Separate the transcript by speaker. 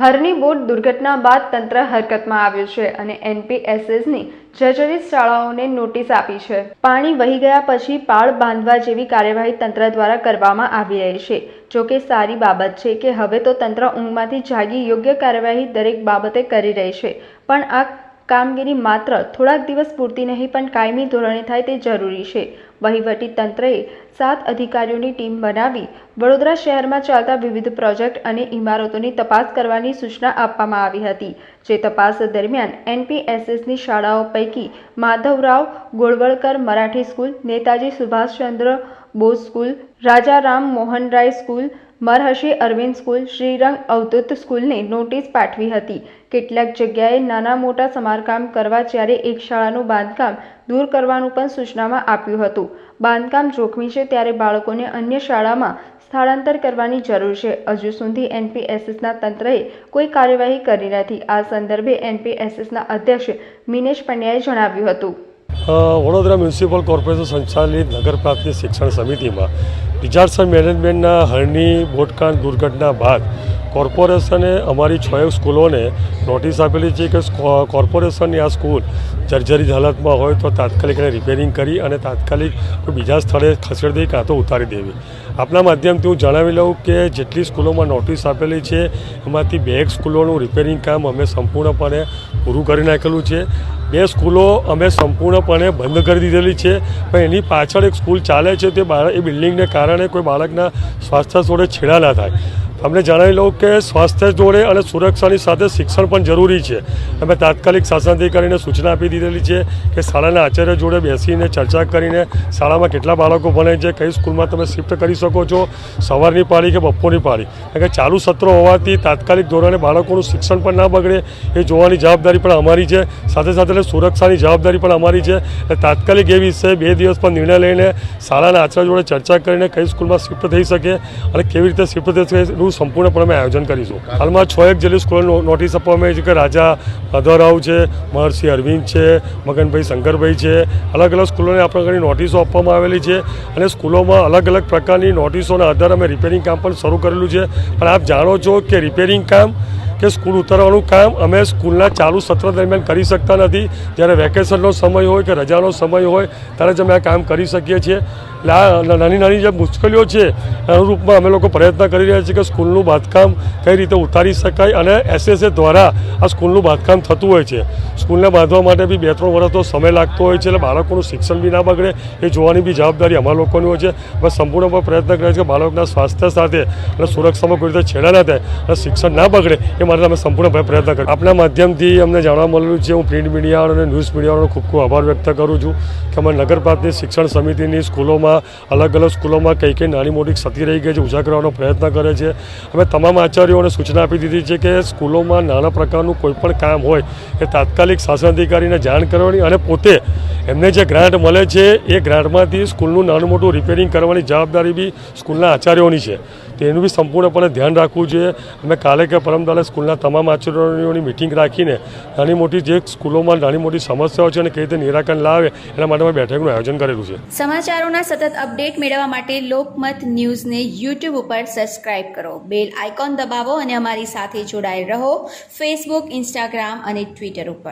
Speaker 1: હરની boat દુર્ઘટના બાદ તંત્ર હરકતમાં આવ્યું છે અને એનપીએસએસની જર્જરિત શાળાઓને નોટિસ આપી છે. પાણી વહી ગયા પછી પાળ બાંધવા જેવી કાર્યવાહી તંત્ર દ્વારા કરવામાં આવી રહી છે. જો કે સારી બાબત છે કે હવે તો તંત્ર ઊંઘમાંથી જાગી યોગ્ય કાર્યવાહી દરેક બાબતે કરી રહી છે. પણ આ કામગીરી માત્ર થોડાક દિવસ પૂરતી નહીં, પણ કાયમી ધોરણે થાય તે જરૂરી છે. વહીવટી તંત્રએ સાત અધિકારીઓની ટીમ બનાવી વડોદરા શહેરમાં ચાલતા વિવિધ પ્રોજેક્ટ અને ઇમારતોની તપાસ કરવાની સૂચના આપવામાં આવી હતી, જે તપાસ દરમિયાન એનપીએસએસની શાળાઓ પૈકી Madhavrao Golwalkar Marathi school, Netaji Subhashchandra Bose school Raja Ram Mohanrai school, Maharshi Arvind school, Shrirang Avdhoot સ્કૂલને notice પાઠવી હતી. કેટલાક જગ્યાએ નાના મોટા સમારકામ કરવા જ્યારે એક શાળાનું બાંધકામ દૂર કરવાનું પણ સૂચનામાં આપ્યું હતું. બાંધકામ જોખમી છે ત્યારે બાળકોને અન્ય શાળામાં સ્થળાંતર કરવાની જરૂર છે. હજુ સુધી એનપીએસએસના તંત્રએ કોઈ કાર્યવાહી કરી નથી. આ સંદર્ભે એનપીએસએસના અધ્યક્ષ મિનેશ પંડ્યાએ જણાવ્યું હતું.
Speaker 2: વડોદરા મ્યુનિસિપલ કોર્પોરેશન સંચાલિત નગર પ્રાથમિક શિક્ષણ સમિતિમાં ડિઝાસ્ટર મેનેજમેન્ટના હળની બોટકાંડ દુર્ઘટના બાદ કોર્પોરેશને અમારી છ એક સ્કૂલોને નોટિસ આપેલી છે કે કોર્પોરેશનની આ સ્કૂલ જર્જરિત હાલતમાં હોય તો તાત્કાલિક એને રિપેરિંગ કરી અને તાત્કાલિક કોઈ બીજા સ્થળે ખસેડી દઈ કાં તો ઉતારી દેવી. આપના માધ્યમથી હું જણાવી લઉં કે જેટલી સ્કૂલોમાં નોટિસ આપેલી છે, એમાંથી બે સ્કૂલોનું રિપેરિંગ કામ અમે સંપૂર્ણપણે પૂરું કરી નાખેલું છે. બે સ્કૂલો અમે સંપૂર્ણપણે બંધ કરી દીધેલી છે. પણ એની પાછળ એક સ્કૂલ ચાલે છે તે બાળક, એ બિલ્ડિંગને કારણે કોઈ બાળકના સ્વાસ્થ્ય જોડે છેડા ના થાય. તમને જણાવી લઉં કે સ્વાસ્થ્ય જોડે અને સુરક્ષાની સાથે શિક્ષણ પણ જરૂરી છે. અમે તાત્કાલિક શાસનાધિકારીને સૂચના આપી દીધેલી છે કે શાળાના આચાર્ય જોડે બેસીને ચર્ચા કરીને શાળામાં કેટલા બાળકો ભણે છે, કઈ સ્કૂલમાં તમે શિફ્ટ કરી શકો છો, સવારની પાળી કે બપોરની પાળી. કારણ કે ચાલુ સત્રો હોવાથી તાત્કાલિક ધોરણે બાળકોનું શિક્ષણ પણ ના બગડે. એ જોવાની જવાબદારી પણ અમારી છે. સાથે સાથે સુરક્ષાની જવાબદારી પણ અમારી છે. તાત્કાલિક એ વિશે બે દિવસ પર નિર્ણય લઈને શાળાના આચાર્ય જોડે ચર્ચા કરીને કઈ સ્કૂલમાં શિફ્ટ થઈ શકે અને કેવી રીતે શિફ્ટ થઈ શકે એનું સંપૂર્ણપણે અમે આયોજન કરીશું. હાલમાં છ એક જેટલી સ્કૂલ નોટિસ આપવામાં આવી છે કે રાજા માધવરાવ છે, મહર્ષિ અરવિંદ છે, મગનભાઈ શંકરભાઈ છે, અલગ અલગ સ્કૂલોને આપણે ઘણી નોટિસો આપવામાં આવેલી છે અને સ્કૂલોમાં અલગ અલગ પ્રકારની નોટિસોના આધારે અમે રિપેરિંગ કામ પણ શરૂ કરેલું છે. પણ આપ જાણો છો કે રિપેરિંગ કામ કે સ્કૂલ ઉતારવાનું કામ અમે સ્કૂલના ચાલુ સત્ર દરમિયાન કરી શકતા નથી. જ્યારે વેકેશનનો સમય હોય કે રજાનો સમય હોય, ત્યારે જ અમે આ કામ કરી શકીએ છીએ. નાની નાની જે મુશ્કેલીઓ છે અનુરૂપમાં અમે લોકો પ્રયત્ન કરી રહ્યા છીએ કે સ્કૂલનું બાંધકામ કઈ રીતે ઉતારી શકાય અને એસએસએ દ્વારા આ સ્કૂલનું બાંધકામ થતું હોય છે. સ્કૂલને બાંધવા માટે બી બે ત્રણ વર્ષનો સમય લાગતો હોય છે એટલે બાળકોનું શિક્ષણ બી ના બગડે, એ જોવાની બી જવાબદારી અમારા લોકોની હોય છે. અમે સંપૂર્ણપણે પ્રયત્ન કરીએ છીએ કે બાળકના સ્વાસ્થ્ય સાથે અને સુરક્ષામાં કોઈ રીતે છેડા ના થાય અને શિક્ષણ ના બગડે, એ માટે અમે સંપૂર્ણપણે પ્રયત્ન કરીએ. આપણા માધ્યમથી અમને જાણવા મળેલું છે, હું પ્રિન્ટ મીડિયા અને ન્યૂઝ મીડિયાનો ખૂબ ખૂબ આભાર વ્યક્ત કરું છું કે અમે નગર શિક્ષણ સમિતિની સ્કૂલોમાં અલગ અલગ સ્કૂલોમાં કઈ કઈ નાની મોટી ક્ષતિ રહી ગઈ છે ઉજા કરવાનો પ્રયત્ન કરે છે. અમે તમામ આચાર્યોને સૂચના આપી દીધી છે કે સ્કૂલોમાં નાના પ્રકારનું કોઈ પણ કામ હોય, એ તાત્કાલિક શાસન અધિકારીને જાણ કરવાની અને પોતે એમને જે ગ્રાન્ટ મળે છે, એ ગ્રાન્ટમાંથી સ્કૂલનું નાનું મોટું રિપેરિંગ કરવાની જવાબદારી બી સ્કૂલના આચાર્યોની છે. તેનું બી સંપૂર્ણપણે ધ્યાન રાખવું જોઈએ. અમે કાલે કે પરમદાડે સ્કૂલના તમામ આચાર્યોની મિટિંગ રાખીને નાની મોટી જે સ્કૂલોમાં નાની મોટી સમસ્યાઓ છે અને કઈ રીતે નિરાકરણ લાવે, એના માટે અમે બેઠકનું આયોજન કરેલું છે.
Speaker 3: સમાચારોના સતત અપડેટ મેળવવા માટે લોકમત ન્યૂઝને યુટ્યુબ ઉપર સબસ્ક્રાઇબ કરો. બેલ આઇકોન દબાવો અને અમારી સાથે જોડાયેલ રહો. ફેસબુક ઇન્સ્ટાગ્રામ અને ટ્વિટર ઉપર.